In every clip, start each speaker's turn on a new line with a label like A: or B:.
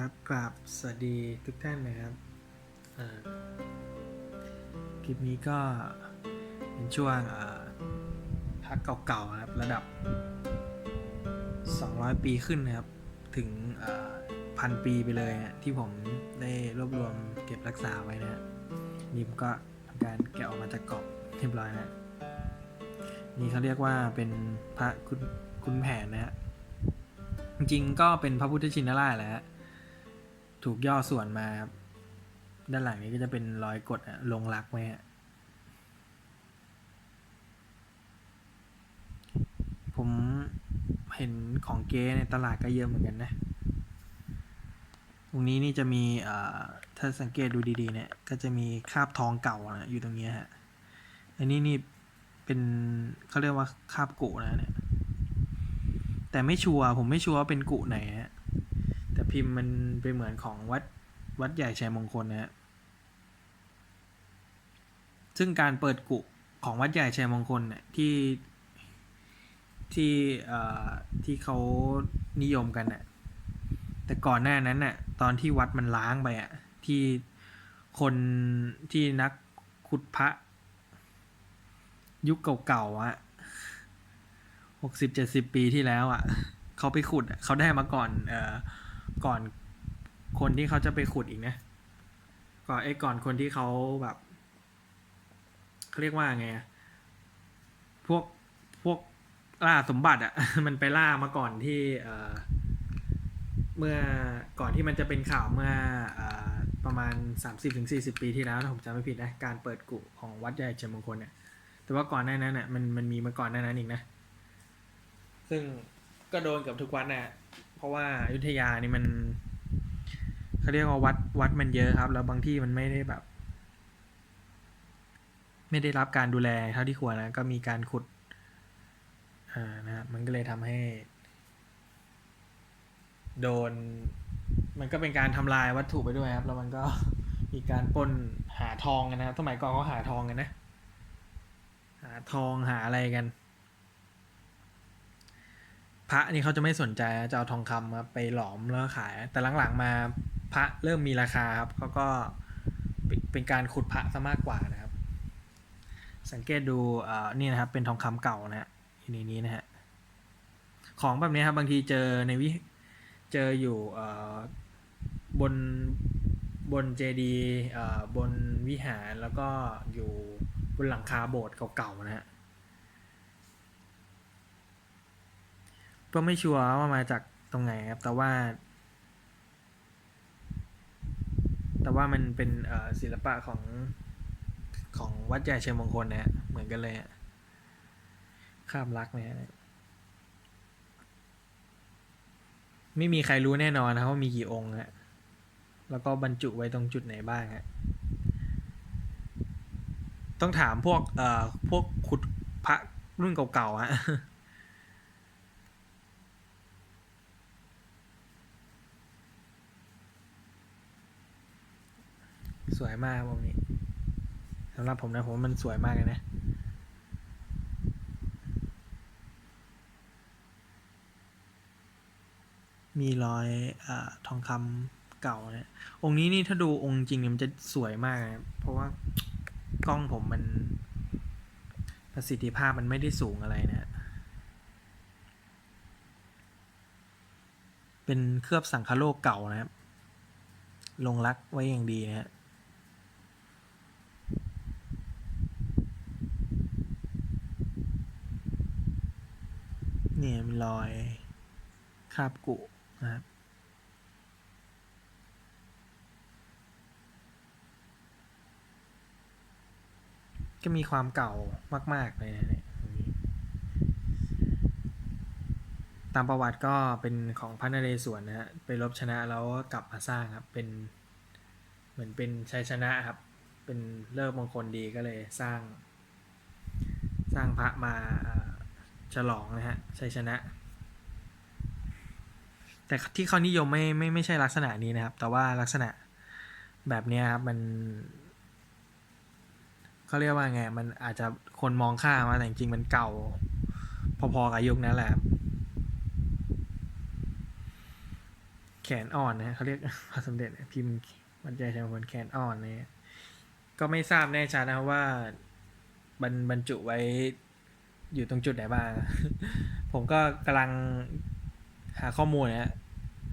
A: ครับกราบสวัสดีทุกท่านนะครับคลิปนี้ก็เป็นช่วงพักเก่าๆนะครับระดับ 200 ปีขึ้นนะครับ ถึงพันปีไปเลยฮะที่ผมได้รวบรวมเก็บรักษาไว้นะนี่ผมก็ทำการแกะออกมาจากกรอบเรียบร้อยนะนี่เขาเรียกว่าเป็นพระคุณคุณแผนนะฮะจริงก็เป็นพระพุทธชินราชแหละฮะ ถูกย่อส่วนมาครับด้านหลังนี้ก็จะเป็นรอยกดลงรักไว้ฮะผมเห็นของเก๊ในตลาดก็เยอะเหมือนกันนะ ตรงนี้นี่จะมีถ้าสังเกตดูดีๆเนี่ย ก็จะมีคราบทองเก่านะอยู่ตรงนี้ฮะ อันนี้นี่เป็นเขาเรียกว่าคราบกุนะเนี่ย แต่ไม่ชัวร์ผมไม่ชัวร์ว่าเป็นกุไหนฮะ พิมพ์มันเป็นเหมือนของวัดวัดใหญ่ชัยมงคลนะฮะซึ่งการเปิดกุของวัดใหญ่ชัยมงคลเนี่ยที่ที่เอ่อที่เขานิยมกันน่ะ แต่ก่อนหน้านั้นน่ะ ตอนที่วัดมันล้างไปอะ ที่คนที่นักขุดพระ ยุคเก่าๆอะหกสิบเจ็ดสิบปีที่แล้วอะ เขาไปขุดเขาได้มาก่อน เอ่อ ก่อนคนที่เขาจะไปขุดอีกนะ ก่อนไอ้ก่อนคนที่เขาแบบเขาเรียกว่าไงพวกพวกล่าสมบัติอะมันไปล่ามาก่อนที่เอ่อเมื่อก่อนที่มันจะเป็นข่าวเมื่อออประมาณ 30-40 ปีที่แล้วถ้าผมจำไม่ผิดนะ การเปิดกุของวัดใหญ่เชียงมงคลเนี่ย แต่ว่าก่อนหน้านั้นน่ะมันมันมีมาก่อนหน้านั้นอีกนะ ซึ่งก็โดนกับทุกวัดนะ ราะว่าอยุธยานี่มันเขาเรียกว่าวัดวัดมันเยอะครับ แล้วบางที่มันไม่ได้แบบ ไม่ได้รับการดูแลเท่าที่ควรนะก็มีการขุดอ่านะฮะมันก็เลยทำให้ โดน มันก็เป็นการทำลายวัตถุไปด้วยครับ แล้วมันก็มีการปล้นหาทองกันนะครับสมัยก่อนเขาหาทองกันนะ หาทองหาอะไรกัน ระนี่เขาจะไม่สนใจจะเอาทองคำมาไปหลอมแล้วขาย แต่หลังๆมาพระเริ่มมีราคาครับเขาก็เป็นการขุดพระซะมากกว่านะครับ สังเกตดูอ่อนี่นะครับ เป็นทองคำเก่านะฮะอยู่ในนี้นะฮะของแบบนี้ครับบางทีเจอในวิเจออยู่บนบนเจดีย์บนวิหารแล้วก็อยู่บนหลังคาโบสถ์เก่าๆนะฮะ ก็ไม่ชัวร์ว่ามาจากตรงไหนครับ แต่ว่า แต่ว่ามันเป็นศิลปะของของวัดใหญ่เชียงมงคลนะฮะเหมือนกันเลยข้ามรักนะฮะไม่มีใครรู้แน่นอนนะว่ามีกี่องค์ฮะแล้วก็บรรจุไว้ตรงจุดไหนบ้างฮะต้องถามพวกเอ่อพวกขุดพระรุ่นเก่าๆฮะ สวยมากวงนี้สำหรับผมนะผมมันสวยมากเลยนะมีรอยอทองคำเก่าเนี่ยองค์นี้นี่ถ้าดูองค์จริงเนี่ยมันจะสวยมากนะเพราะว่ากล้องผมมัน ประสิทธิภาพมันไม่ได้สูงอะไรนะ เป็นเคลือบสังคโลกเก่านะครับ ลงรักไว้อย่างดีนะฮะ เนี่ยมีรอยคาบกุนะครับก็มีความเก่ามาก ๆ เลยนะเนี่ยตามประวัติก็เป็นของพระนเรศวรนะฮะไปรบชนะแล้วก็กลับมาสร้างครับเป็นเหมือนเป็นชัยชนะครับ เป็นเลิกมงคลดีก็เลยสร้าง สร้างพระมา ฉลองนะฮะชัยชนะ แต่ที่เขานิยมไม่ไม่ไม่ใช่ลักษณะนี้นะครับ แต่ว่าลักษณะแบบนี้ครับมันเขาเรียกว่าไงมันอาจจะคนมองข้ามมาแต่จริงมันเก่า พอๆกับยุคนั้นแหละแขนอ่อนนะเขาเรียกพระสมเด็จพิมพ์วัดใหญ่ชัยมงคลแขนอ่อนเนี่ยก็ไม่ทราบแน่ชัดนะครับว่าบรรบรรจุไว้ อยู่ตรงจุดไหนบ้าง ผมก็กำลังหาข้อมูลนะฮะ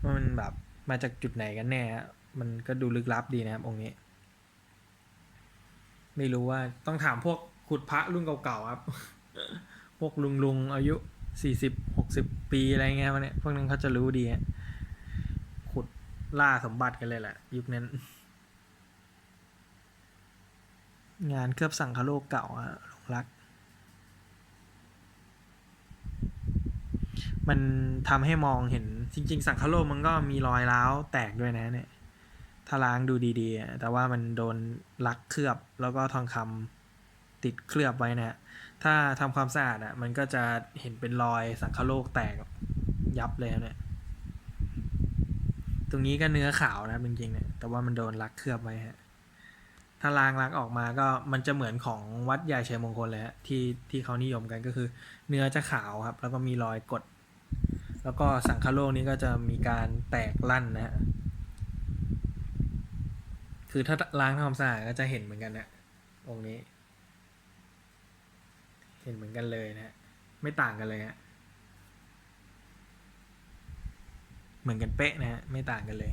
A: ว่ามันแบบมาจากจุดไหนกันแน่ มันก็ดูลึกลับดีนะครับองค์นี้ ไม่รู้ว่าต้องถามพวกขุดพระรุ่นเก่าๆครับ พวกลุงลุงๆอายุสี่สิบหกสิบปีอะไรเงี้ยมันเนี่ยพวกนั้นเขาจะรู้ดีขุดล่าสมบัติกันเลยแหละยุคนั้น งานเคลือบสังคโลกเก่าอะหลงรัก มันทำให้มองเห็นจริง ๆ สังคโลกมันก็มีรอยร้าวแตกด้วยนะเนี่ยถ้าล้างดูดีๆ แต่ว่ามันโดนลักเคลือบแล้วก็ทองคำติดเคลือบไว้นะฮะถ้าทำความสะอาดอะ มันก็จะเห็นเป็นรอยสังคโลกแตกยับเลยนะเนี่ยตรงนี้ก็เนื้อขาวนะจริงๆเนี่ยแต่ว่ามันโดนลักเคลือบไว้ฮะถ้าล้างล้างออกมาก็มันจะเหมือนของวัดใหญ่ชัยมงคลเลยฮะที่ที่เขานิยมกันก็คือ เนื้อจะขาวครับ แล้วก็มีรอยกด แล้วก็สังคโลกนี้ก็จะมีการแตกลั่นนะฮะ คือถ้าล้างทำความสะอาดก็จะเห็นเหมือนกันนะองค์นี้ เห็นเหมือนกันเลยนะฮะไม่ต่างกันเลยฮะ เหมือนกันเป๊ะนะฮะ ไม่ต่างกันเลย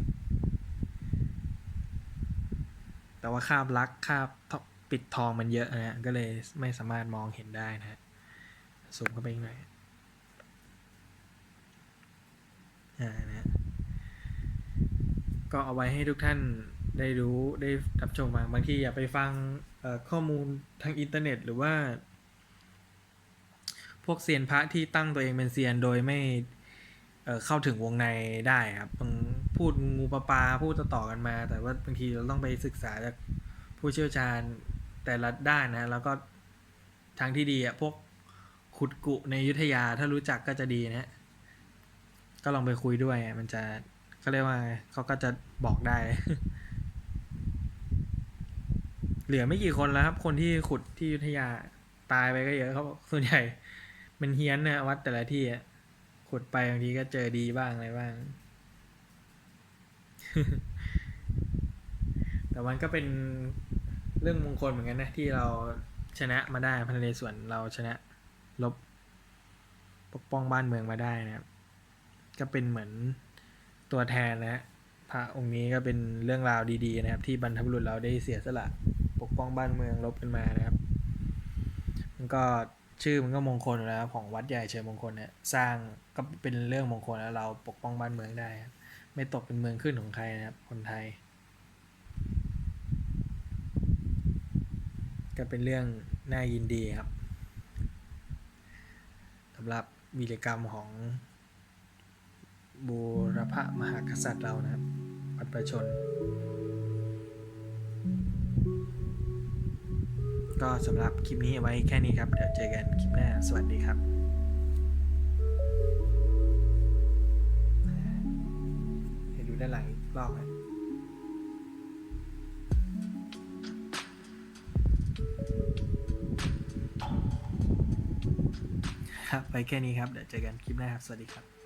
A: แต่ว่าคาบลักคาบปิดทองมันเยอะนะฮะ ก็เลยไม่สามารถมองเห็นได้นะฮะ ซูมเข้าไปอีกหน่อยอ่า นะก็เอาไว้ให้ทุกท่านได้รู้ได้รับชมมาบางทีอย่าไปฟังข้อมูลทางอินเทอร์เน็ต หรือว่า พวกเซียนพระที่ตั้งตัวเองเป็นเซียนโดยไม่เข้าถึงวงในได้ครับบางพูดงูปลาปาพูดต่อๆกันมา แต่ว่าบางทีเราต้องไปศึกษาจากผู้เชี่ยวชาญแต่ละด้านนะแล้วก็ทางที่ดีอะพวกขุดกุในยุทธยาถ้ารู้จักก็จะดีนะฮะ ก็ลองไปคุยด้วย มันจะเขาเรียกว่าเขาก็จะบอกได้ เหลือไม่กี่คนแล้วครับ คนที่ขุดที่ยุทธยาตายไปก็เยอะเขาบส่วนใหญ่ มันเฮี้ยนนะวัดแต่ละที่ขุดไปบางทีก็เจอดีบ้างอะไรบ้าง แต่มันก็เป็นเรื่องมงคลเหมือนกันนะที่เราชนะมาได้พระนเรศวรเราชนะลบปกป้องบ้านเมืองมาได้นะครับ ก็เป็นเหมือนตัวแทนนะฮะพระองค์นี้ก็เป็นเรื่องราวดีๆนะครับ ที่บรรพบุรุษเราได้เสียสละปกป้องบ้านเมืองรบกันมานะครับ มันก็ชื่อมันก็มงคลแล้วของวัดใหญ่เชิญมงคลเนี่ยสร้างก็เป็นเรื่องมงคลแล้วเราปกป้องบ้านเมืองได้ ไม่ตกเป็นเมืองขึ้นของใครนะครับ คนไทย ก็เป็นเรื่องน่ายินดีครับสำหรับวีรกรรมของ บูรพมหากษัตริย์เรานะครับวัดประชน ก็สำหรับคลิปนี้เอาไว้แค่นี้ครับ เดี๋ยวเจอกันคลิปหน้า สวัสดีครับให้ดูด้านหลังอีกรอบนะครับไปแค่นี้ครับ เดี๋ยวเจอกันคลิปหน้าครับ สวัสดีครับ